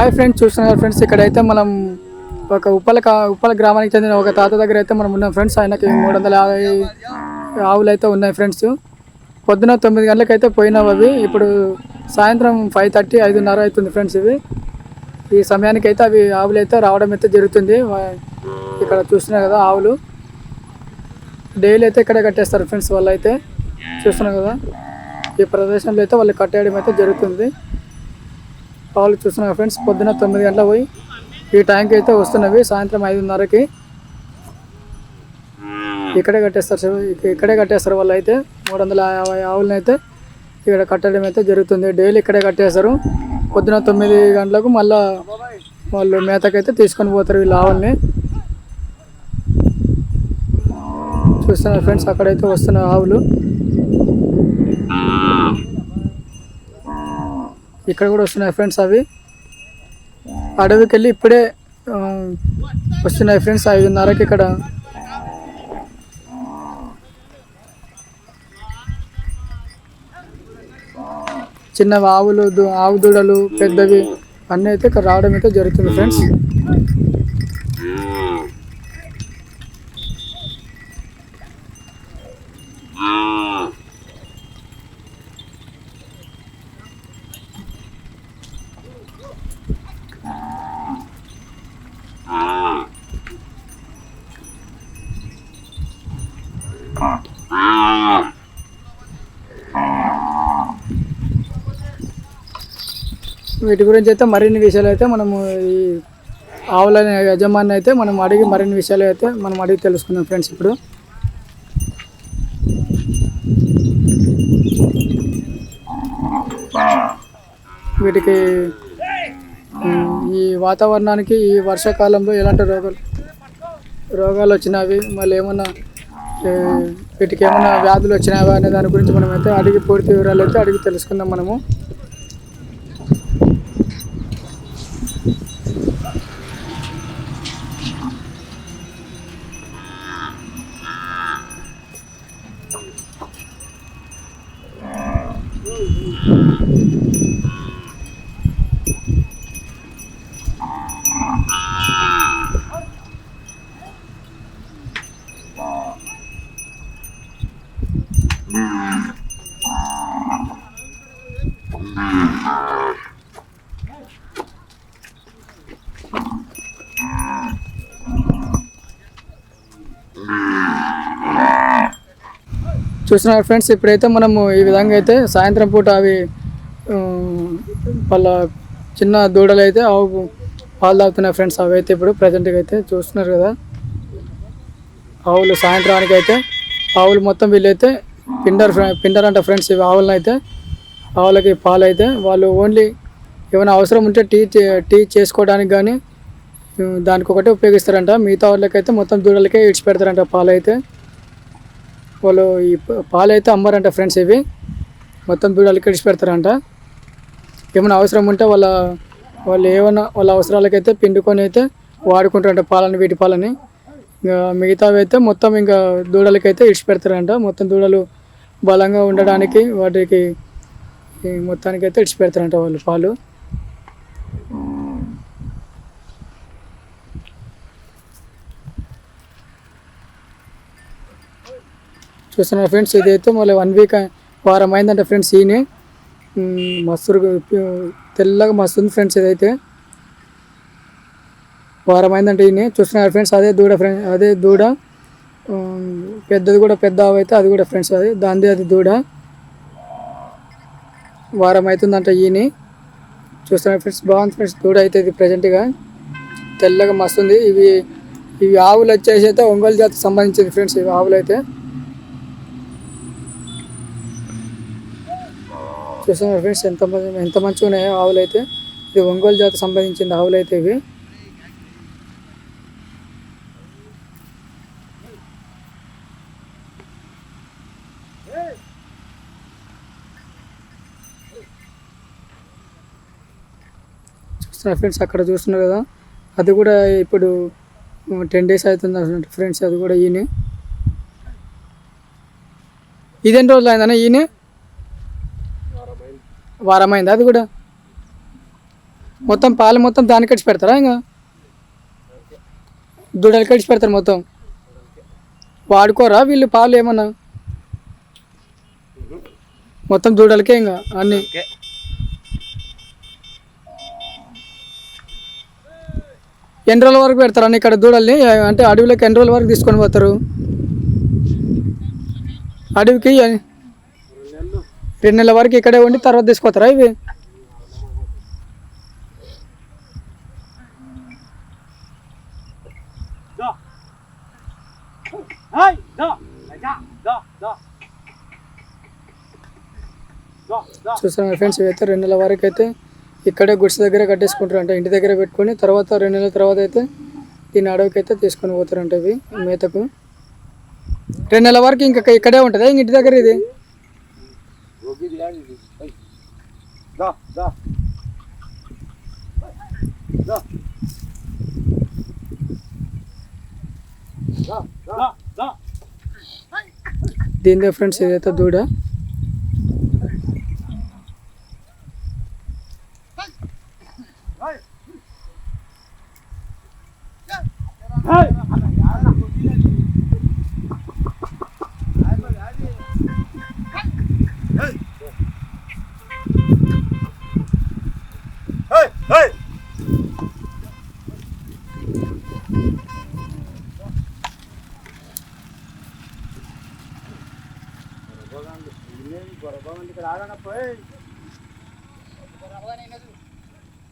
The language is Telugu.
హాయ్ ఫ్రెండ్స్ చూస్తున్నారు ఫ్రెండ్స్ ఇక్కడైతే మనం ఒక ఉప్పల ఉప్పల గ్రామానికి చెందిన ఒక తాత దగ్గర అయితే మనం ఉన్నాం ఫ్రెండ్స్. ఆయనకి మూడు వందల యాభై ఆవులు అయితే ఉన్నాయి ఫ్రెండ్స్. పొద్దున తొమ్మిది గంటలకు అయితే పోయినావు అవి. ఇప్పుడు సాయంత్రం ఫైవ్ థర్టీ ఐదున్నర అవుతుంది ఫ్రెండ్స్ ఇవి. ఈ సమయానికి అయితే అవి ఆవులు అయితే రావడం అయితే జరుగుతుంది. ఇక్కడ చూస్తున్నారు కదా ఆవులు. డైలీ అయితే ఇక్కడే కట్టేస్తారు ఫ్రెండ్స్ వాళ్ళు అయితే చూస్తున్నాం కదా. ఈ ప్రదేశంలో అయితే వాళ్ళు కట్టేయడం అయితే జరుగుతుంది. వాళ్ళు చూస్తున్నారు ఫ్రెండ్స్. పొద్దున తొమ్మిది గంటల పోయి ఈ టైంకి అయితే వస్తున్నవి. సాయంత్రం ఐదున్నరకి ఇక్కడే కట్టేస్తారు ఇక్కడే కట్టేస్తారు వాళ్ళు అయితే మూడు వందల యాభై ఆవులను అయితే ఇక్కడ కట్టడం అయితే జరుగుతుంది. డైలీ ఇక్కడే కట్టేస్తారు. పొద్దున తొమ్మిది గంటలకు మళ్ళా వాళ్ళు మేతకైతే తీసుకొని పోతారు వీళ్ళ ఆవుల్ని చూస్తున్నారు ఫ్రెండ్స్. అక్కడైతే వస్తున్న ఆవులు. ఇక్కడ కూడా వస్తున్నాయి ఫ్రెండ్స్ అవి. అడవికి వెళ్ళి ఇప్పుడే వస్తున్నాయి ఫ్రెండ్స్ ఐదున్నరకి ఇక్కడ. చిన్న ఆవులు ఆవు దూడలు పెద్దవి అన్నీ అయితే ఇక్కడ రావడం అయితే జరుగుతుంది ఫ్రెండ్స్. వీటి గురించి అయితే మరిన్ని విషయాలు అయితే మనము ఈ ఆవుల యజమాని అయితే మనం అడిగి మరిన్ని విషయాలు అయితే మనం అడిగి తెలుసుకుందాం ఫ్రెండ్స్ ఇప్పుడు. వీటికి ఈ వాతావరణానికి ఈ వర్షాకాలంలో ఎలాంటి రోగాలు రోగాలు వచ్చినవి మళ్ళీ ఏమన్నా వీటికి ఏమైనా వ్యాధులు వచ్చినావా అనే దాని గురించి మనం అయితే అడిగి పూర్తి వివరాలు అయితే అడిగి తెలుసుకుందాం మనము. చూస్తున్నారు ఫ్రెండ్స్. ఇప్పుడైతే మనము ఈ విధంగా అయితే సాయంత్రం పూట అవి వాళ్ళ చిన్న దూడలు అయితే ఆవు పాలు తాగుతున్నాయి ఫ్రెండ్స్. అవి అయితే ఇప్పుడు ప్రజెంట్గా అయితే చూస్తున్నారు కదా. ఆవులు సాయంత్రానికి అయితే ఆవులు మొత్తం వీళ్ళైతే పిండర్ పిండర్ అంట ఫ్రెండ్స్ ఇవి ఆవులను అయితే. ఆవులకి పాలు అయితే వాళ్ళు ఓన్లీ ఏమైనా అవసరం ఉంటే టీ టీ చేసుకోవడానికి కానీ దానికి ఒకటే ఉపయోగిస్తారంట. మిగతా వాళ్ళకైతే మొత్తం దూడలకే ఇడిచిపెడతారంట పాలు అయితే వాళ్ళు ఈ పాలైతే పాలు అమ్మారంట ఫ్రెండ్స్ ఇవి. మొత్తం దూడలకి ఇడిచి పెడతారంట. ఏమైనా అవసరం ఉంటే వాళ్ళ వాళ్ళు ఏమైనా వాళ్ళ అవసరాలకైతే పిండుకొని అయితే వాడుకుంటారంట పాలని వీటి పాలని. ఇంకా మిగతావి అయితే మొత్తం ఇంకా దూడలకైతే ఇడిచి పెడతారంట. మొత్తం దూడలు బలంగా ఉండడానికి వాటికి మొత్తానికైతే మొత్తానికి అయితే ఇడిచి పెడతారంట వాళ్ళు పాలు. చూస్తున్నారు ఫ్రెండ్స్. ఇదైతే మళ్ళీ వన్ వీక్ వారం అయిందంటే ఫ్రెండ్స్ ఈయన. మస్తు తెల్లగా మస్తు ఉంది ఫ్రెండ్స్ ఇదైతే. వారం అయిందంటే ఈయన. చూస్తున్నారు ఫ్రెండ్స్ అదే దూడ ఫ్రెండ్స్ అదే దూడ. పెద్దది కూడా పెద్ద ఆవు అయితే అది కూడా ఫ్రెండ్స్ అది. దాంది అది దూడ. వారం అవుతుందంట ఈయన. చూస్తున్నారు ఫ్రెండ్స్ బాగుంది ఫ్రెండ్స్ దూడ అయితే ఇది ప్రజెంట్గా తెల్లగా మస్తు ఉంది. ఇవి ఇవి ఆవులు వచ్చేసి అయితే ఒంగోలు జాతికి సంబంధించింది ఫ్రెండ్స్ ఇవి ఆవులు అయితే. చూస్తున్నారు ఫ్రెండ్స్ ఎంత మంచి- ఎంత మంచిగా ఉన్నాయో ఆవులు అయితే ఇది ఒంగోలు జాతి సంబంధించిన ఆవులు అయితే ఇవి. చూస్తున్నారు ఫ్రెండ్స్ అక్కడ చూస్తున్నారు కదా. అది కూడా ఇప్పుడు టెన్ డేస్ అవుతుంది అన్నట్టు ఫ్రెండ్స్ అది కూడా ఈయన. ఇదేంటి రోజులు అయిందన్న ఈయన? వారం అయింది అది కూడా? మొత్తం పాలు మొత్తం దానికి కడిచి పెడతారా ఇంకా? దూడలు కడిచి పెడతారు మొత్తం. వాడుకోరా వీళ్ళు పాలు ఏమన్నా? మొత్తం దూడలకే ఇంకా అన్నీ. ఎన్ని రోజుల వరకు పెడతారు అన్న ఇక్కడ దూడల్ని? అంటే అడవిలోకి ఎన్ని రోజుల వరకు తీసుకొని పోతారు? అడవికి రెండు నెలల వరకు ఇక్కడే ఉండి తర్వాత తీసుకొస్తారా ఇవి? చూస్తున్నారు ఫ్రెండ్స్ ఇవైతే రెండు నెలల వరకు అయితే ఇక్కడే గుడ్స్ దగ్గర కట్టేసుకుంటారు అంటే ఇంటి దగ్గర పెట్టుకొని తర్వాత రెండు నెలల తర్వాత అయితే దీన్ని అడవికి అయితే తీసుకొని పోతారంట ఇవి మేతకు. రెండు నెలల వరకు ఇంకా ఇక్కడే ఉంటుందా? ఇంక ఇంటి దగ్గర ఇది? దా దా దా దా దా దా దీనిదే ఫ్రెండ్స్ ఇదైతే దూడ? ఇక్కడ ఆడనప్పుడు